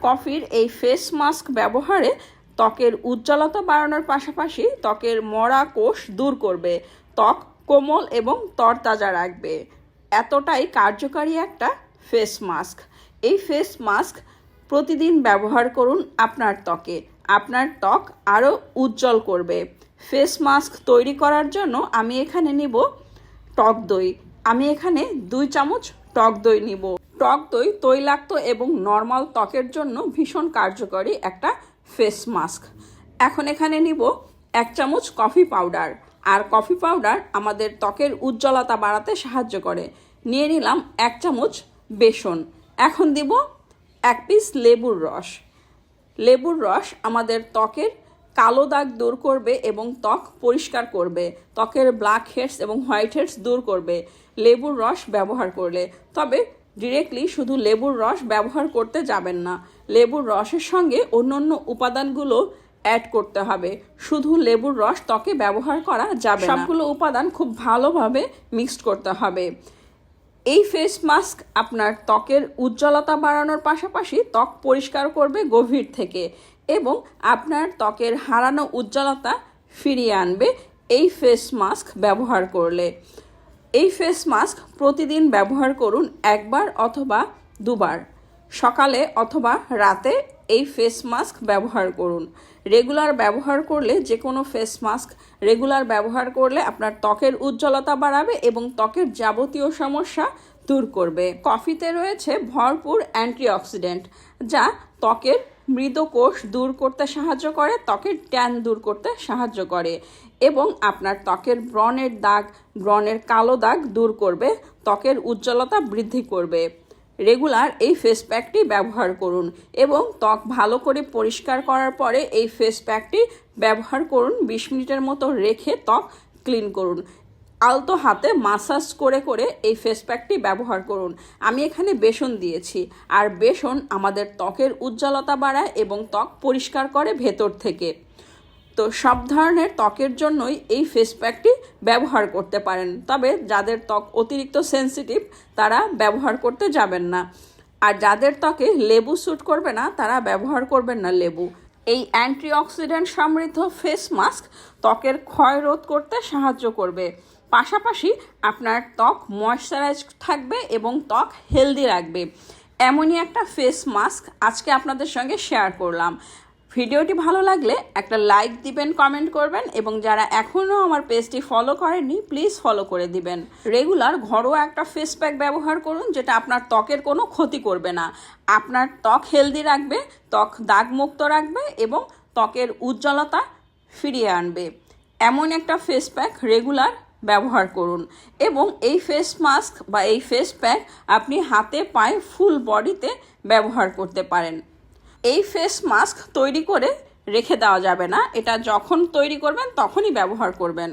কফির এই face mask ব্যবহারে ত্বকের উজ্জ্বলতা বাড়ানোর পাশাপাশি ত্বকের মরা কোষ দূর করবে, ত্বক কোমল এবং তরতাজা রাখবে। এতটাই কার্যকারী একটা ফেস মাস্ক। এই ফেস মাস্ক প্রতিদিন ব্যবহার করুন আপনার ত্বকে। আপনার ত্বক আরও উজ্জ্বল করবে। ফেস মাস্ক তৈরি করার জন্য আমি এখানে নিব টক দই। আমি এখানে দুই চামচ টক দই নিব। টক দই, তৈলাক্ত এবং নর্মাল ত্বকের জন্য ভীষণ কার্যকরী একটা ফেস মাস্ক এখন এখানে নিব এক চামচ কফি পাউডার আর কফি পাউডার আমাদের ত্বকের উজ্জ্বলতা বাড়াতে সাহায্য করে। নিয়ে নিলাম এক চামচ বেসন। এখন দিব এক পিস লেবুর রস। লেবুর রস আমাদের ত্বকের কালো দাগ দূর করবে এবং ত্বক পরিষ্কার করবে। ত্বকের ব্ল্যাক হেডস এবং হোয়াইট হেডস দূর করবে। লেবুর রস ব্যবহার করলে। তবে ডিরেক্টলি শুধু লেবুর রস ব্যবহার করতে যাবেন না। লেবুর রসের সঙ্গে অন্যান্য উপাদানগুলো অ্যাড করতে হবে। শুধু লেবুর রস ত্বকে ব্যবহার করা যাবে সবগুলো উপাদান খুব ভালোভাবে মিক্সড করতে হবে। এই ফেস মাস্ক আপনার ত্বকের উজ্জ্বলতা বাড়ানোর পাশাপাশি ত্বক পরিষ্কার করবে গভীর থেকে এবং আপনার ত্বকের হারানো উজ্জ্বলতা ফিরিয়ে আনবে। এই ফেস মাস্ক ব্যবহার করলে এই ফেস মাস্ক প্রতিদিন ব্যবহার করুন একবার অথবা দুবার। সকালে অথবা রাতে এই ফেস মাস্ক ব্যবহার করুন। রেগুলার ব্যবহার করলে যে কোনো ফেস মাস্ক রেগুলার ব্যবহার করলে আপনার ত্বকের উজ্জ্বলতা বাড়াবে এবং ত্বকের যাবতীয় সমস্যা দূর করবে। কফিতে রয়েছে ভরপুর অ্যান্টিঅক্সিডেন্ট যা ত্বকের মৃদ কোষ দূর করতে সাহায্য করে, ত্বকের ট্যান দূর করতে সাহায্য করে এবং আপনার ত্বকের ব্রণের দাগ, ব্রণের কালো দাগ দূর করবে, ত্বকের উজ্জ্বলতা বৃদ্ধি করবে। রেগুলার এই ফেস প্যাকটি ব্যবহার করুন এবং ত্বক ভালো করে পরিষ্কার করার পরে এই ফেস প্যাকটি ব্যবহার করুন। বিশ মিনিটের মতো রেখে ত্বক ক্লিন করুন। আলতো হাতে মাসাজ করে করে এই ফেস প্যাকটি ব্যবহার করুন। আমি এখানে বেসন দিয়েছি। আর বেসন আমাদের ত্বকের উজ্জ্বলতা বাড়ায় এবং ত্বক পরিষ্কার করে ভেতর থেকে। তো সব ধরনের ত্বকের জন্যই এই ফেস প্যাকটি ব্যবহার করতে পারেন। তবে যাদের ত্বক অতিরিক্ত সেনসিটিভ তারা ব্যবহার করতে যাবেন না। আর যাদের ত্বকে লেবু স্যুট করবে না, তারা ব্যবহার করবেন না লেবু। এই অ্যান্টিঅক্সিডেন্ট সমৃদ্ধ ফেস মাস্ক ত্বকের ক্ষয় রোধ করতে সাহায্য করবে। পাশাপাশি আপনার ত্বক ময়শ্চারাইজ থাকবে এবং ত্বক হেলদি রাখবে। এমনই একটা ফেস মাস্ক আজকে আপনাদের সঙ্গে শেয়ার করলাম। ভিডিওটি ভালো লাগলে একটা লাইক দিবেন, কমেন্ট করবেন এবং যারা এখনও আমার পেজটি ফলো করেননি, প্লিজ ফলো করে দিবেন। রেগুলার ঘরোয়া একটা ফেস প্যাক ব্যবহার করুন, যেটা আপনার ত্বকের কোনো ক্ষতি করবে না। আপনার ত্বক হেলদি রাখবে, ত্বক দাগমুক্ত রাখবে এবং ত্বকের উজ্জ্বলতা ফিরিয়ে আনবে। এমন একটা ফেস প্যাক রেগুলার ব্যবহার করুন এবং এই ফেস মাস্ক বা এই ফেস প্যাক আপনি হাতে পায়ে ফুল বডিতে ব্যবহার করতে পারেন। এই ফেস মাস্ক তৈরি করে রেখে দেওয়া যাবে না। এটা যখন তৈরি করবেন, তখনই ব্যবহার করবেন।